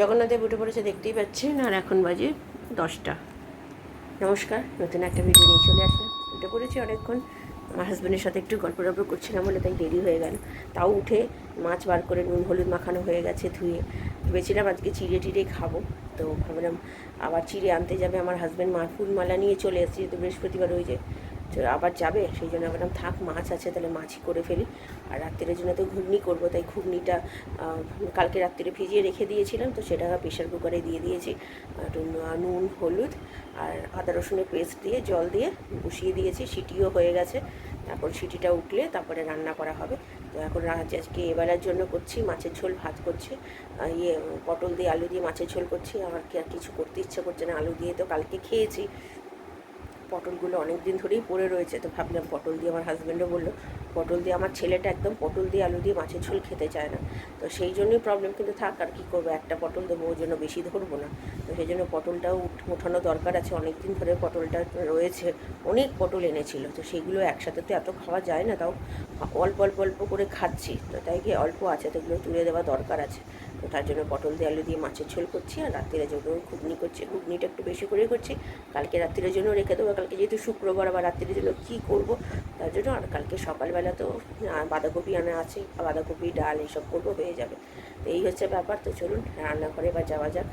জগন্নাথে উঠে পড়েছে দেখতেই পাচ্ছেন আর এখন বাজে দশটা। নমস্কার, নতুন একটা ভিডিও নিয়ে চলে আসলাম। উঠে পড়েছি অনেকক্ষণ। আমার হাজব্যান্ডের সাথে একটু গল্প টল্প করছিলাম বলে তাই দেরি হয়ে গেল। তাও উঠে মাছ বার করে নুন, হলুদ মাখানো হয়ে গেছে, ধুয়ে ভেবেছিলাম আজকে চিড়ে টিড়ে খাব। তো ভাবলাম আবার চিড়ে আনতে যাবে। আমার হাজব্যান্ড মা ফুলমালা নিয়ে চলে এসেছে। তো বৃহস্পতিবার ওই যে আবার যাবে? সেই জন্য ভাবলাম থাক, মাছ আছে, তাহলে মাছই করে ফেলি। আর রাত্রের জন্য তো ঘুগনি করব, তাই ঘুগনিটা কালকে রাত্রে ভিজিয়ে রেখে দিয়েছিলাম, তো সেটা প্রেশার কুকারে দিয়ে দিয়েছি। নুন হলুদ, আর আদা রসুনের পেস্ট দিয়ে, জল দিয়ে বসিয়ে দিয়েছি, সিটিও হয়ে গেছে। তারপর সিটিটা উঠলে তারপরে রান্না করা হবে। তো এখন আজকে এবেলার জন্য করছি, মাছের ঝোল ভাত করছি। ইয়ে পটল দিয়ে আলু দিয়ে মাছের ঝোল করছি। আমার কি আর কিছু করতে ইচ্ছে করছে না, আলু দিয়ে তো কালকে খেয়েছি। পটলগুলো অনেক দিন ধরেই পড়ে রয়েছে। তো ভাবলাম পটল দিয়ে আমার হাজব্যান্ডও বলল, পটল দিয়ে আমার ছেলেটা একদম পটল দিয়ে আলু দিয়ে মাছের ঝোল খেতে চায় না। তো সেই জন্যই প্রবলেম কিন্তু থাক, আর কী করব? একটা পটল দেবো, ওর জন্য বেশি ধরবো না। তো সেই জন্য পটলটাও ওঠানো দরকার আছে। অনেক দিন ধরে পটলটা রয়েছে, অনেক পটল এনেছিল। তো সেইগুলো একসাথে তো এত খাওয়া যায় না, তাও অল্প অল্প অল্প করে খাচ্ছি। তো তাই কি অল্প আছে, তো এগুলো তুলে দেওয়া দরকার আছে। তার জন্য পটল দিয়ে আলু দিয়ে মাছের ঝোল করছি আর রাত্রিরের জন্য ঘুগনি করছি। ঘুগনিটা একটু বেশি করেই করছি। কালকে রাত্রিরের জন্য রেখে দেবো। কালকে যেহেতু শুক্রবার আবার রাত্রিরের জন্য কী করব, তার জন্য আর কালকে সকালবেলা তো বাঁধাকপি আনা আছে বাঁধাকপি, ডাল এইসব করব, হয়ে যাবে। তো এই হচ্ছে ব্যাপার। তো চলুন রান্না করে বা যাওয়া যাক।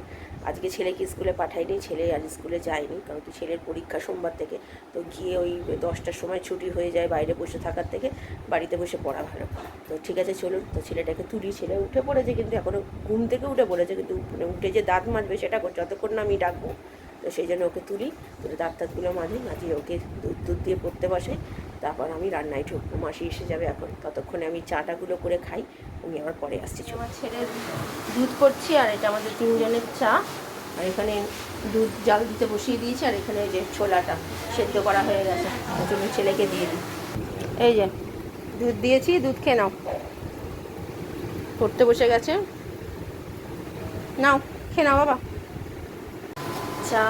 আজকে ছেলেকে স্কুলে পাঠাইনি ছেলে আজ স্কুলে যায়নি, কারণ কি ছেলের পরীক্ষা সোমবার থেকে। তো গিয়ে ওই দশটার সময় ছুটি হয়ে যায় বাইরে বসে থাকার থেকে, বাড়িতে বসে পড়া ভালো। তো ঠিক আছে, চলুন। তো ছেলেটাকে তুলি, ছেলে উঠে পড়েছে কিন্তু এখনও ঘুম থেকে উঠে পড়েছে, কিন্তু মানে উঠে যে দাঁত মাজবে সেটা যতক্ষণ না আমি ডাকবো। তো সেই জন্য ওকে তুলি, তুলে দাঁত তাঁতগুলো মাঝি মাঝিয়ে ওকে দুধ দুধ দিয়ে পড়তে বসে তারপর আমি রান্নায় ঢুকবো। মাসি এসে যাবে এখন। ততক্ষণে আমি চাটাগুলো করে খাই আমি আবার পরে আসছি। আমার ছেলের দুধ করছি, আর এটা আমাদের তিনজনের চা। আর এখানে দুধ জাল দিতে বসিয়ে দিয়েছি, আর এখানে যে ছোলাটা সেদ্ধ করা হয়ে গেছে। চলুন ছেলেকে দিয়ে দিই। এই যে, দুধ দিয়েছি, দুধ খেয়ে নাও। পড়তে বসে গেছে। নাও, খেয়ে নাও বাবা। চা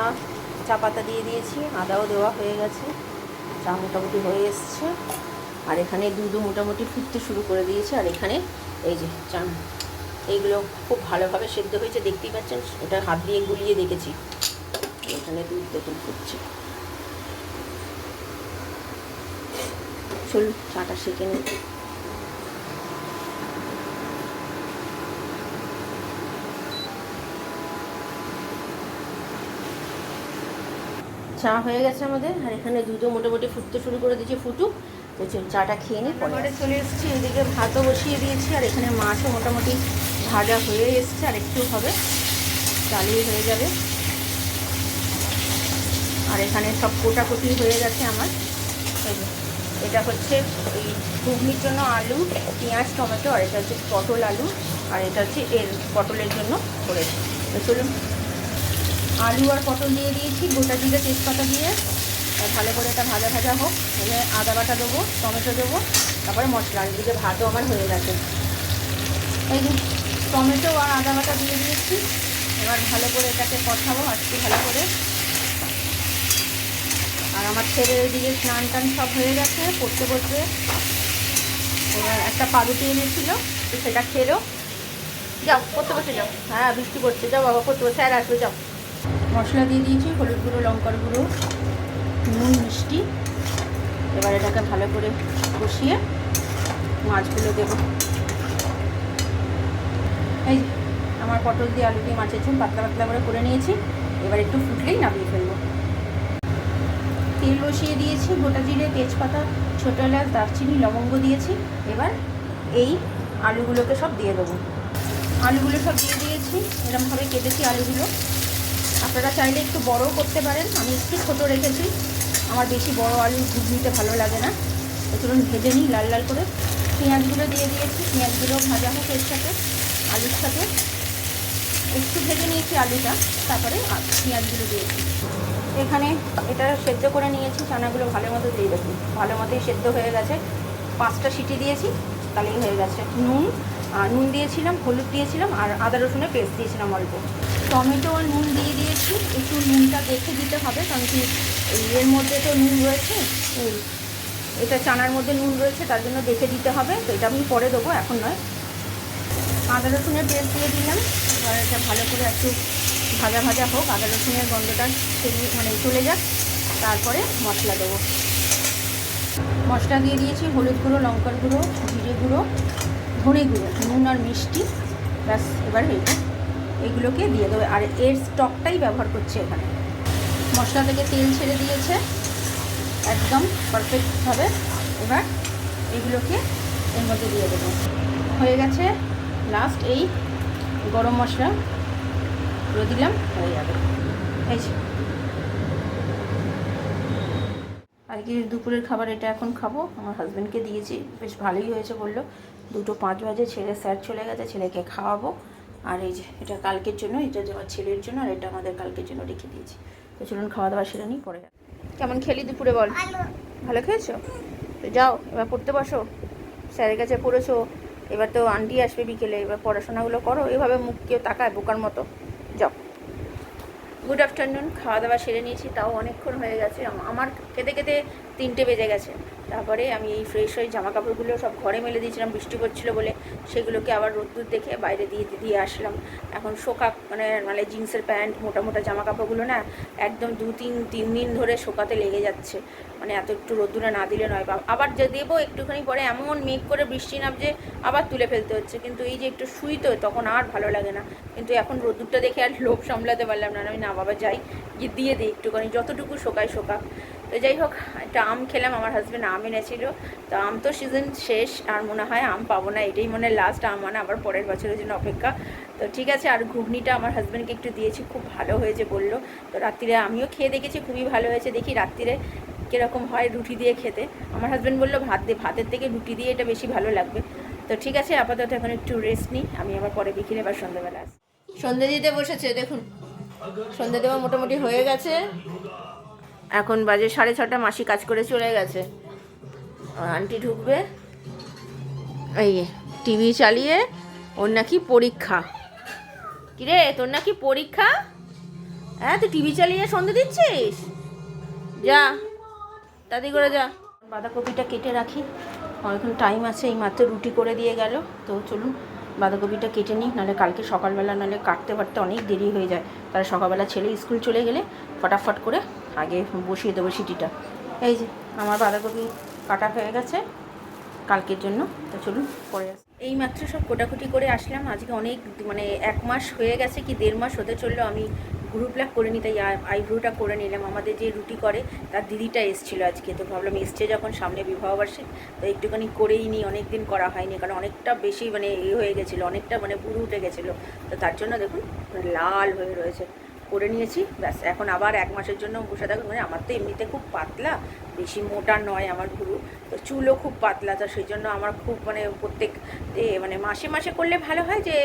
চা পাতা দিয়ে দিয়েছি, আদাও দেওয়া হয়ে গেছে। চা মোটামুটি হয়ে এসছে। আর এখানে দুধও মোটামুটি ফুটতে শুরু করে দিয়েছে। আর এখানে এই যে চান, এইগুলো খুব ভালোভাবে সেদ্ধ হয়েছে, দেখতেই পাচ্ছেন? এটা হাত দিয়ে গুলিয়ে দেখেছি। এখানে দুধ দেখুন, ফুটছে। চলুন, চাটা সেঁকে নিই। চা হয়ে গেছে আমাদের, আর এখানে দুধও মোটামুটি ফুটতে শুরু করে দিয়েছি, ফুটুক। তো চাটা খেয়ে নিই পরে চলে এসেছি, এদিকে ভাতও বসিয়ে দিয়েছি, আর এখানে মাছও মোটামুটি ভাজা হয়ে এসছে, আর একটু হবে চালিয়ে হয়ে যাবে। আর এখানে সব কোটাকুটি হয়ে গেছে আমার। এটা হচ্ছে এই ঘুগনির জন্য আলু, পেঁয়াজ, টমেটো, আর এটা হচ্ছে পটল আলু, আর এটা হচ্ছে এর পটলের জন্য করেছি। তো চলুন আলু আর পটল দিয়ে দিয়েছি, গোটা জিরে তেজপাতা দিয়ে। আর ভালো করে এটা ভাজা ভাজা হোক এখানে আদা বাটা দেবো, টমেটো দেবো, তারপরে মশলা, আর এদিকে ভাতও আমার হয়ে গেছে। এই টমেটো আর আদা বাটা দিয়ে দিয়েছি, এবার ভালো করে এটাকে কষাবো, আজকে ভালো করে। আর আমার ছেলে ওইদিকে স্নান টান সব হয়ে গেছে, পড়তে পড়তে এবার একটা পাউরুটি এনেছিল তো সেটা খেলো। যাও, পড়তে বসে যাও। হ্যাঁ বৃষ্টি পড়ছে, যাও বাবা, পড়তে বসে, স্যার আসবে, যাও। মশলা দিয়ে দিয়েছি, হলুদ গুঁড়ো, লঙ্কার গুঁড়ো, নুন, মিষ্টি। এবার এটাকে ভালো করে কষিয়ে মাছগুলো দেবো। এই আমার পটল দিয়ে আলু দিয়ে মাছের ঝোল, পাতলা পাতলা করে করে নিয়েছি। এবার একটু ফুটলেই নামিয়ে ফেলব। তেল বসিয়ে দিয়েছি, গোটা জিরে, তেজপাতা, ছোটো এলাচ, দারচিনি, লবঙ্গ দিয়েছি। এবার এই আলুগুলোকে সব দিয়ে দেবো। আলুগুলো সব দিয়ে দিয়েছি এরকমভাবে কেটেছি আলুগুলো। আপনারা চাইলে একটু বড়ও করতে পারেন। আমি একটু ছোটো রেখেছি। আমার বেশি বড় আলু ঘুগনিতে ভালো লাগে না। চলুন ভেজে নিই লাল লাল করে। পেঁয়াজগুলো দিয়ে দিয়েছি। পেঁয়াজগুলো ভাজা হোক এর সাথে, আলুর সাথে। একটু ভেজে নিয়েছি আলুটা। তারপরে পেঁয়াজগুলো দিয়েছি। এখানে এটা সেদ্ধ করে নিয়েছি। চানাগুলো ভালো মতো দিয়ে দেখুন ভালো মতোই সেদ্ধ হয়ে গেছে। পাঁচটা সিটি দিয়েছি। তাহলেই হয়ে গেছে। নুন নুন দিয়েছিলাম, হলুদ দিয়েছিলাম, আর আদা রসুনের পেস্ট দিয়েছিলাম অল্প। টমেটো আর নুন দিয়ে দিয়েছি। একটু নুনটা দেখে দিতে হবে, কারণ কি এর মধ্যে তো নুন রয়েছে। এটা চানার মধ্যে নুন রয়েছে, তার জন্য দেখে দিতে হবে। তো এটা আমি পরে দেবো, এখন নয়। আদা রসুনের পেস্ট দিয়ে দিলাম। এবার এটা ভালো করে একটু ভাজা ভাজা হোক। আদা রসুনের গন্ধটা মানে চলে যাক। তারপরে মশলা দেবো। মশলা দিয়ে দিয়েছি হলুদ গুঁড়ো, লঙ্কার গুঁড়ো, জিরে গুঁড়ো, ধনে গুঁড়ো, নুন আর মিষ্টি। ব্যাস, এবার এইটা এগুলোকে দিয়ে দেবে। আর এর স্টকটাই ব্যবহার করছে এখানে। মশলা থেকে তেল ছেড়ে দিয়েছে। একদম পারফেক্টভাবে এবার এগুলোকে এর মধ্যে দিয়ে দেবো। হয়ে গেছে লাস্ট এই গরম মশলা। করে দিলাম, হয়ে যাবে। যে। আজকে দুপুরের খাবার এটা এখন খাব। আমার হাজব্যান্ডকে দিয়েছি। বেশ ভালোই হয়েছে বলল। দুটো পাঁচ বাজে, ছেলে স্যার চলে গেছে, ছেলেকে খাওয়াবো। আর এই যে, এটা কালকের জন্য, এটা আমার ছেলের জন্য, আর এটা আমাদের কালকের জন্য রেখে দিয়েছি। তো চলুন, খাওয়া দাওয়া সেরে নিই, পরে কেমন খেলি দুপুরে বল? ভালো খেয়েছো? তো যাও, এবার পড়তে বসো। স্যারের কাছে পড়েছো, এবার তো আন্টি আসবে বিকেলে, এবার পড়াশোনাগুলো করো। এভাবে মুখ কেউ তাকায় বোকার মতো। যাও। গুড আফটারনুন খাওয়া দাওয়া সেরে নিয়েছি, তাও অনেকক্ষণ হয়ে গেছে। আমার খেতে খেতে তিনটে বেজে গেছে। তারপরে আমি এই ফ্রেশ হয়ে জামা কাপড়গুলো সব ঘরে মেলে দিয়েছিলাম, বৃষ্টি পড়ছিল বলে। সেগুলোকে আবার রোদ্দুর দেখে বাইরে দিয়ে দিয়ে আসলাম। এখন শোকা মানে মানে জিন্সের প্যান্ট, মোটা মোটা জামা কাপড়গুলো না একদম দু, তিন তিন দিন ধরে শোকাতে লেগে যাচ্ছে। মানে এত একটু রোদ্দুরে না দিলে নয়। বা, আবার যে দেবো একটুখানি পরে এমন মেঘ করে বৃষ্টি নামছে, আবার তুলে ফেলতে হচ্ছে। কিন্তু এই যে একটু শুই তো তখন আর ভালো লাগে না। কিন্তু এখন রোদ্দুরটা দেখে আর লোভ সামলাতে পারলাম না। আমি না, বাবা, যাই, গিয়ে দিয়ে দিই একটুখানি। যতটুকু শোকায় শোকাক। তো যাই হোক, একটা আম খেলাম, আমার হাজব্যান্ড আম এনেছিল। তো আম তো সিজন শেষ, আর মনে হয় আম পাবো না, এটাই মনে হয় লাস্ট আম মানে আবার পরের বছরের জন্য অপেক্ষা। তো ঠিক আছে, আর ঘুগনিটা আমার হাজব্যান্ডকে একটু দিয়েছি, খুব ভালো হয়েছে বলল। তো রাত্রিরে আমিও খেয়ে দেখেছি, খুবই ভালো হয়েছে, দেখি রাত্রিরে কীরকম হয় রুটি দিয়ে খেতে। আমার হাজব্যান্ড বলল, ভাত দিয়ে ভাতের থেকে রুটি দিয়ে এটা বেশি ভালো লাগবে। তো ঠিক আছে, আপাতত এখন একটু রেস্ট নিই, আমি আবার পরে বিকেলে বা সন্ধ্যেবেলা আসি। সন্ধ্যে দিতে বসেছে, দেখুন। সন্ধ্যে দেওয়া মোটামুটি হয়ে গেছে। এখন বাজে সাড়ে ছটা, মাসি কাজ করে চলে গেছে। আন্টি ঢুকবে। এই টিভি চালিয়ে ওর নাকি পরীক্ষা। কিরে, তোর নাকি পরীক্ষা? হ্যাঁ তুই টিভি চালিয়ে সন্ধে দিচ্ছিস? যা, তাড়াতাড়ি করে যা। বাঁধাকপিটা কেটে রাখি। অনেকক্ষণ টাইম আছে, এই মাত্র রুটি করে দিয়ে গেল। তো চলুন, বাঁধাকপিটা কেটে নিই, নাহলে কালকে সকালবেলা, নাহলে কাটতে পারতে অনেক দেরি হয়ে যায়। তারা সকালবেলা ছেলে স্কুল চলে গেলে, ফটাফট করে আগে বসিয়ে দেবো সিটিটা। এই যে, আমার বাঁধাকপি কাটা হয়ে গেছে কালকের জন্য। তো চলুন পরে আসি। এই মাত্র সব কোটাকুটি করে আসলাম। আজকে অনেক মানে এক মাস হয়ে গেছে কি দেড় মাস হতে চলল। আমি গ্রুপ লাগ করে নিই তাই আইব্রোটা করে নিলাম। আমাদের যে রুটি করে, তার দিদিটা এসেছিল আজকে। তো ভাবলাম এসছে যখন সামনে বিবাহবার্ষিক তো একটুখানি করেই নিই। অনেক দিন করা হয়নি, কারণ অনেকটা বেশি মানে এ হয়ে গেছিল, অনেকটা মানে বুড়ো উঠে গেছিল। তো তার জন্য দেখুন, লাল হয়ে রয়েছে। করে নিয়েছি। ব্যাস, এখন আবার এক মাসের জন্য বসে থাকুন মানে আমার তো এমনিতে খুব পাতলা। বেশি মোটা নয় আমার ভুরু তো চুলও খুব পাতলা, তো সেই জন্য আমার খুব মানে প্রত্যেক মানে মাসে মাসে করলে ভালো হয় যে,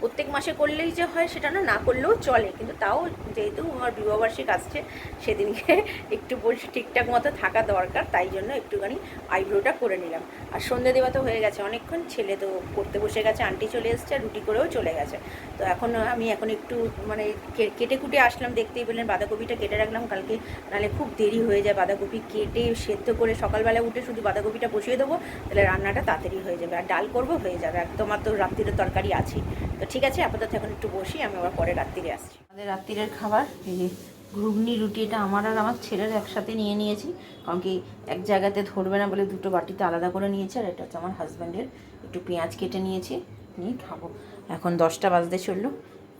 প্রত্যেক মাসে করলেই যে হয় সেটা না না করলেও চলে। কিন্তু তাও যেহেতু আমার বিবাহবার্ষিক আসছে, সেদিনকে একটু বলছি ঠিকঠাক মতো থাকা দরকার, তাই জন্য একটুখানি আইব্রোটা করে নিলাম। আর সন্ধ্যে দেওয়া তো হয়ে গেছে অনেকক্ষণ, ছেলে তো পড়তে বসে গেছে, আন্টি চলে এসছে রুটি করেও চলে গেছে। তো এখন আমি এখন একটু মানে কেটে কুটে আসলাম দেখতেই পেলেন, বাঁধাকপিটা কেটে রাখলাম, কালকে নাহলে খুব দেরি হয়ে যায় বাঁধাকপি কেটে সেদ্ধ করে সকালবেলা উঠে শুধু বাঁধাকপিটা বসিয়ে দেবো, তাহলে রান্নাটা তাড়াতাড়ি হয়ে যাবে। আর ডাল করব, হয়ে যাবে। আর তোমার তো রাত্রিরের তরকারি আছে। তো ঠিক আছে, আপাতত এখন একটু বসি, আমি আবার পরে রাত্রিরে আসছি। আমাদের রাত্রিরের খাবার, এই যে ঘুগনি, রুটি, এটা আমার আর আমার ছেলের একসাথে নিয়ে নিয়েছি। কারণ কি এক জায়গাতে ধরবে না বলে দুটো বাটিতে আলাদা করে নিয়েছি, আর এটা হচ্ছে আমার হাজব্যান্ডের। একটু পেঁয়াজ কেটে নিয়েছি, নিয়ে খাব। এখন দশটা বাজতে চলল,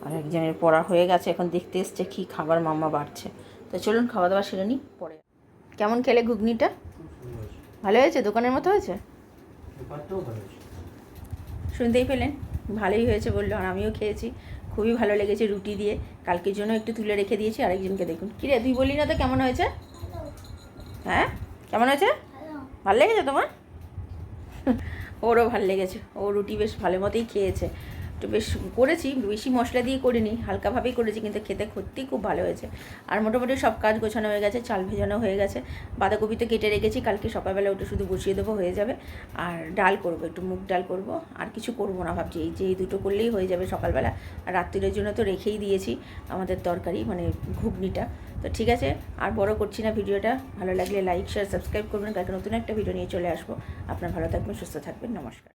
আর একজনের পড়া হয়ে গেছে, এখন দেখতে এসছে কী খাবার মাম্মা বাড়ছে। তো চলুন, খাওয়া দাওয়া সেরে নিই, পরে কেমন খেলে ঘুগনিটা? ভালো হয়েছে? দোকানের মতো হয়েছে? শুনতেই পেলেন? ভালোই হয়েছে বলল আর আমিও খেয়েছি। খুবই ভালো লেগেছে রুটি দিয়ে। কালকের জন্য একটু তুলে রেখে দিয়েছি আরেকজনকে দেখুন। কী রে তুই বললি না তো কেমন হয়েছে? হ্যাঁ? কেমন হয়েছে? ভালো লেগেছে তোমার? ওরও ভালো লেগেছে। ও রুটি বেশ ভালো মতোই খেয়েছে। একটু বেশ করেছি, বেশি মশলা দিয়ে করিনি, হালকাভাবেই করেছি কিন্তু খেতে সত্যিই খুব ভালো হয়েছে। আর মোটামুটি সব কাজ গোছানো হয়ে গেছে, চাল ভেজানো হয়ে গেছে। বাঁধাকপি তো কেটে রেখেছি, কালকে সকালবেলা ওটা শুধু বসিয়ে দেবো, হয়ে যাবে। আর ডাল করব, একটু মুগ ডাল করব, আর কিছু করব না ভাবছি, এই যে এই দুটো করলেই হয়ে যাবে সকালবেলা। আর রাত্রিরের জন্য তো রেখেই দিয়েছি আমাদের তরকারি মানে ঘুগনিটা। তো ঠিক আছে, আর বড় করছি না ভিডিওটা, ভালো লাগলে লাইক শেয়ার সাবস্ক্রাইব করবেন। কালকে নতুন একটা ভিডিও নিয়ে চলে আসব। আপনার ভালো থাকবেন, সুস্থ থাকবেন, নমস্কার।